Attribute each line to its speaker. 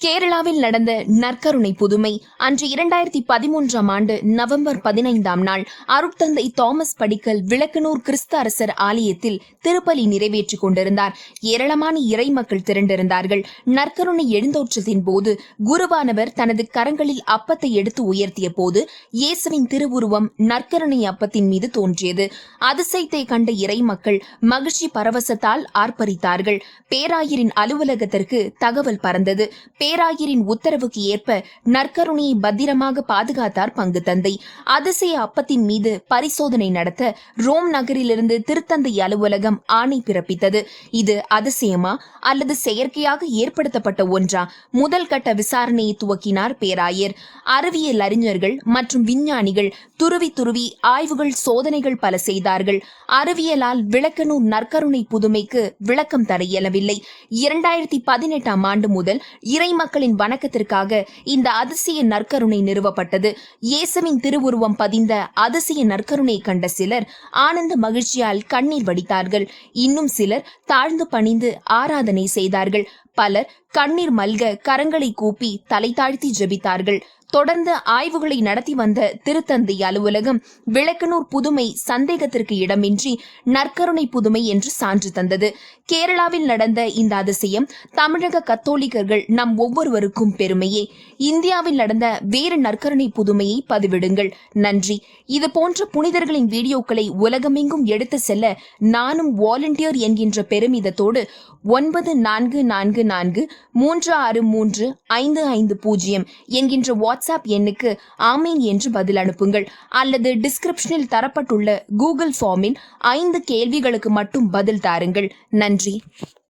Speaker 1: கேரளாவில் நடந்த நற்கருணை புதுமை அன்று இரண்டாயிரத்தி பதிமூன்றாம் ஆண்டு நவம்பர் பதினைந்தாம் நாள் அருட்தந்தை தாமஸ் படிக்கல் விளக்கனூர் கிறிஸ்த அரசர் ஆலயத்தில் திருப்பலி நிறைவேற்றிக் கொண்டிருந்தார். ஏராளமான இறை மக்கள் திரண்டிருந்தார்கள். நற்கருணை எழுந்தோற்றத்தின் போது குருவானவர் தனது கரங்களில் அப்பத்தை எடுத்து உயர்த்திய போது இயேசுவின் திருவுருவம் நற்கருணை அப்பத்தின் மீது தோன்றியது. அதிசயத்தை கண்ட இறை மக்கள் மகிழ்ச்சி பரவசத்தால் ஆர்ப்பரித்தார்கள். பேராயரின் அலுவலகத்திற்கு தகவல் பறந்தது. பேராயரின் உத்தரவுக்கு ஏற்ப நற்கருணையை பத்திரமாக பாதுகாத்தார் பங்கு தந்தை அதிசய அப்பத்தின் மீது பரிசோதனை நடத்த ரோம் நகரிலிருந்து திருத்தந்தை அலுவலகம் ஆணை பிறப்பித்தது. இது அதிசயமா அல்லது செயற்கையாக ஏற்படுத்தப்பட்ட ஒன்றா? முதல் கட்ட விசாரணையை துவக்கினார் பேராயர். அறிவியல் அறிஞர்கள் மற்றும் விஞ்ஞானிகள் துருவி துருவி ஆய்வுகள் சோதனைகள் பல செய்தார்கள். அறிவியலால் விளக்கனூர் நற்கருணை புதுமைக்கு விளக்கம் தர இயலவில்லை. இரண்டாயிரத்தி பதினெட்டாம் ஆண்டு முதல் இறை மக்களின் வணக்கத்திற்காக இந்த அதிசய நற்கருணை நிறுவப்பட்டது. இயேசுவின் திருவுருவம் பதிந்த அதிசய நற்கருணை கண்ட சிலர் ஆனந்த மகிழ்ச்சியால் கண்ணீர் வடித்தார்கள். இன்னும் சிலர் தாழ்ந்து பணிந்து ஆராதனை செய்தார்கள். பலர் கண்ணீர் மல்க கரங்களை கூப்பி தலை தாழ்த்தி ஜெபித்தார்கள். தொடர்ந்து ஆய்வுகளை நடத்தி வந்த திருத்தந்தை அலுவலகம் விளக்கனூர் புதுமை சந்தேகத்திற்கு இடமின்றி நற்கருணை புதுமை என்று சான்று தந்தது. கேரளாவில் நடந்த இந்த அதிசயம் தமிழக கத்தோலிக்கர்கள் நம் ஒவ்வொருவருக்கும் பெருமையே. இந்தியாவில் நடந்த வேறு நற்கருணை புதுமையை பதிவிடுங்கள். நன்றி. இது போன்ற புனிதர்களின் வீடியோக்களை உலகமெங்கும் எடுத்து செல்ல நானும் வாலண்டியர் என்கின்ற பெருமிதத்தோடு ஒன்பது நான்கு நான்கு நான்கு மூன்று ஆறு மூன்று ஐந்து ஐந்து பூஜ்ஜியம் என்கின்ற வாட்ஸ்அப் எண்ணுக்கு ஆமீன் என்று பதில் அனுப்புங்கள். அல்லது டிஸ்கிரிப்ஷனில் தரப்பட்டுள்ள கூகுள் ஃபார்மில் ஐந்து கேள்விகளுக்கு மட்டும் பதில் தாருங்கள். நன்றி.